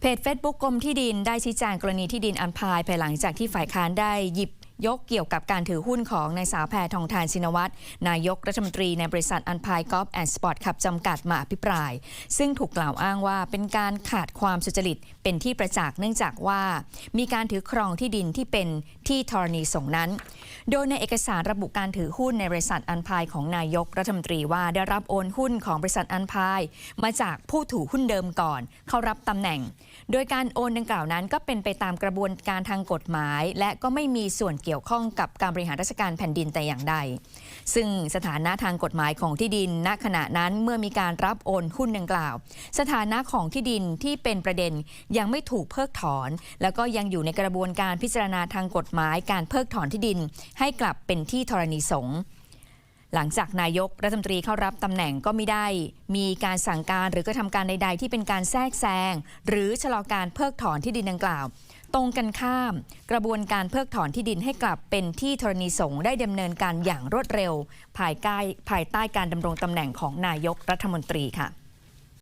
เพจ Facebook กรมที่ดินได้ชี้แจงกรณีที่ดินอันพายภายหลังจากที่ฝ่ายค้านได้หยิบ ยกเกี่ยวกับการถือหุ้นของนายสาวแพทองทานชินวัตรนายกรัฐมนตรีในบริษัทอันพายกอล์ฟแอนด์สปอร์ตขับจำกัดมาอภิปราย ซึ่งถูกกล่าวอ้างว่าเป็นการขาดความสุจริตเป็นที่ประจักษ์เนื่องจากว่า มีการถือครองที่ดินที่เป็นที่ธรณีสงนั้น โดยในเอกสารระบุการถือหุ้นในบริษัทอันพายของนายกรัฐมนตรีว่าได้รับโอนหุ้นของบริษัทอันพายมาจากผู้ถือหุ้นเดิมก่อน เข้ารับตำแหน่ง โดยการโอนดังกล่าวนั้นก็เป็นไปตามกระบวนการทางกฎหมาย และก็ไม่มีส่วนเกี่ยวข้องกับการบริหารราชการแผ่นดินแต่อย่างใด ซึ่งสถานะทางกฎหมายของที่ดิน ณขณะนั้นเมื่อมีการรับโอนหุ้นดังกล่าว สถานะของที่ดินที่เป็นประเด็นยังไม่ถูกเพิกถอน แล้วก็ยังอยู่ในกระบวนการพิจารณาทางกฎหมายการเพิกถอนที่ดิน ให้กลับเป็นที่ธรณีสงฆ์ หลังจากนายกรัฐมนตรีเข้ารับตำแหน่งก็ไม่ได้ มีการสั่งการหรือกระทำการใด ๆ ที่เป็นการแทรกแซงหรือชะลอการเพิกถอนที่ดินดังกล่าว ตรงกันข้าม กระบวนการเพิกถอนที่ดินให้กลับเป็นที่ธรณีสงฆ์ได้ดำเนินการอย่างรวดเร็ว ภายใต้ภายใต้การดำรงตำแหน่งของนายกรัฐมนตรีค่ะ